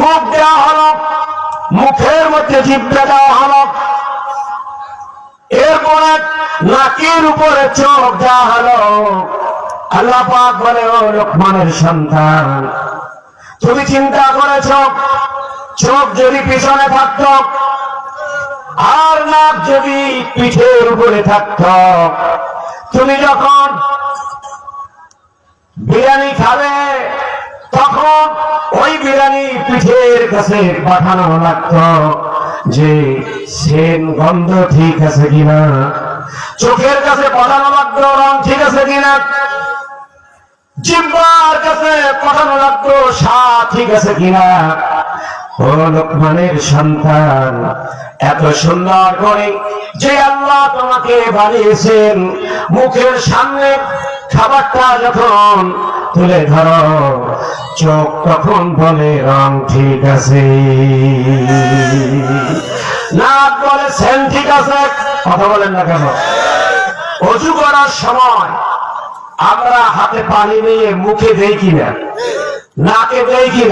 মুখ দেওয়া হলো, মুখের মধ্যে জিব্বা দেওয়া হলো। এরপরে নাকের উপরে চোখ দেওয়া হলো। আল্লাহ পাক বলে, ও লোকমানের সন্তান, তুমি চিন্তা করেছ, চোখ যদি পিছনে থাকত আর নাক যদি পিঠের উপরে থাকত, তুমি যখন বিরিয়ানি খাবে তখন ওই বিরিয়ানি পিঠের কাছে পাঠানো লাগতো যে সেন গন্ধ ঠিক আছে কিনা? চোখের কাছে পাঠানো লাগতো, রং ঠিক আছে কিনা? জিব্বার কাছে পাঠানো লাগতো স্বাদ ঠিক আছে কিনা? ও লোকমানের সন্তান, এত সুন্দর করে যে আল্লাহ তোমাকে বানিয়েছেন, মুখের সামনে খাবারটা যখন তুলে ধরো। চোখ তখন বলে, রং ঠিক আছে। নাক বলে, সেন ঠিক আছে। কথা বলেন না কেন? অজু করার সময় আমরা হাতে পানি নিয়ে মুখে দেই কিনা? নাকে দেই কিনা?